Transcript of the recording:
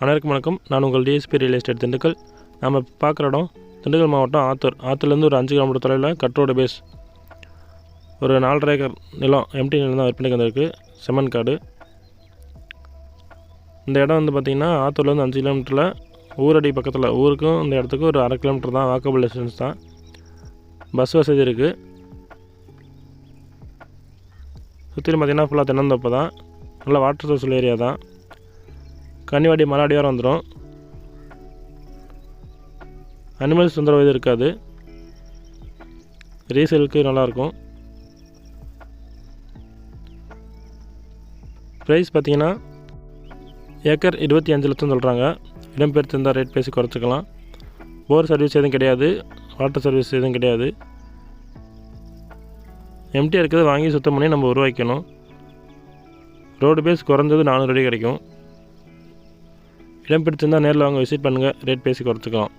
அனைவருக்கும் வணக்கம். நான் உங்கள் டிஎஸ்பி ரியல் எஸ்டேட் திண்டுக்கல். நம்ம பார்க்குற இடம் திண்டுக்கல் மாவட்டம் ஆத்தூர். ஆத்தூர்லேருந்து ஒரு அஞ்சு கிலோமீட்டர் தொலைவில் கட்ரோடு பேஸ் ஒரு நாலரை ஏக்கர் நிலம் எம்டி நிலம் தான் விற்பனைக்கு வந்திருக்கு. செம்மன் காடு. இந்த இடம் வந்து பார்த்திங்கன்னா ஆத்தூர்லேருந்து அஞ்சு கிலோமீட்டரில் ஊரடி பக்கத்தில் ஊருக்கும் இந்த இடத்துக்கு ஒரு அரை கிலோமீட்டர் தான் வாக்கபிள் டிஸ்டன்ஸ் தான். பஸ் வசதி இருக்குது சுற்றிலும் பார்த்திங்கன்னா ஃபுல்லாக தென்னந்தோப்பு தான். நல்லா வாட்டர் சோர்ஸ் ஏரியா தான். கன்னிவாடி மலாடி வந்துடும் அனிமல்ஸ் தொந்தரவு இது இருக்காது. ரீசேலுக்கு நல்லாயிருக்கும் ப்ரைஸ் பார்த்தீங்கன்னா ஏக்கர் இருபத்தி அஞ்சு லட்சம் சொல்கிறாங்க இடம்பெயர்த்து இருந்தால் ரேட் பேசி குறைச்சிக்கலாம். போர் சர்வீஸ் எதுவும் கிடையாது. வாட்டர் சர்வீஸ் எதுவும் கிடையாது. எம்டியாக இருக்கிறத வாங்கி சுத்தம் பண்ணி நம்ம உருவாக்கணும் ரோடு பேஸ் குறைஞ்சது நானூறு அடி கிடைக்கும். இடம் பிடிச்சிருந்தால் நேரில் வாங்க விசிட் பண்ணுங்கள் ரேட் பேசி குறைச்சிக்கலாம்.